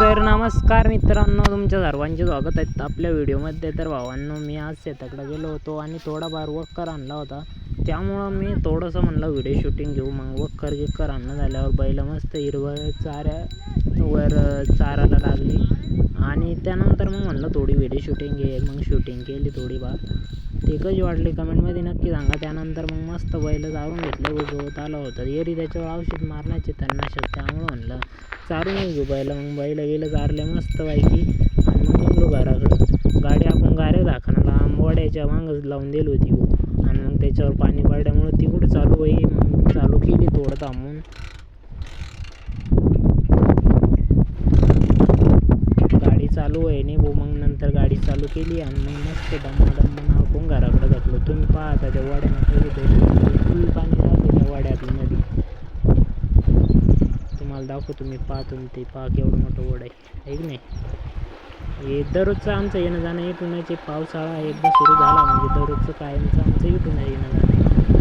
तर नमस्कार मित्रांनो तुमच्या सर्वांचे स्वागत आहेत आपल्या व्हिडिओमध्ये तर भावांनो मी आज शेताकडे गेलो होतो आणि थोडाफार वक्कर आणला होता. त्यामुळं मी थोडंसं म्हणलं व्हिडिओ शूटिंग घेऊ. मग वक्कर गिक्कर आणणं झाल्यावर बैल मस्त हिरवळ चाऱ्यावर चारायला लागली. आणि त्यानंतर मग म्हणलं थोडी व्हिडिओ शूटिंग घे. मग शूटिंग केली थोडीफार. ते कशी वाटली कमेंटमध्ये नक्की सांगा. त्यानंतर मग मस्त बैल चारून घेतलं गवत आलं होतं. एरी त्याच्यावर औषध मारण्याचे त्यांना तणनाशक त्यामुळं म्हणलं चारून घेऊ बैल. मग बैल गेलं चारले मस्त पैकी आणि मग निघलो घराकडं. गाडी आपण गाऱ्या दाखवण्याला आंबवाड्याच्या वांगच लावून दिली होती. आणि मग त्याच्यावर पाणी पडल्यामुळे ती कुठं चालू होई? मग चालू केली थोडं थांबून. गाडी चालू आहे नाही भाऊ मग नंतर गाडी चालू केली आणि मग मस्त डम्मा डम्मा आपण घराकडे जातलो तुम्ही पाहता त्या वाड्यानं फुल पाणी राहते त्या वाड्यातलं नदी तुम्हाला दाखवतो मी पाहतो मी ते पहा केवढं मोठं वड आहे. ऐक नाही? हे दररोजचं आमचं येणं जाणं इथून आहे. पावसाळा एकदा सुरू झाला म्हणजे दररोजचं कायमचं आमचं इथून आहे येणं जाणं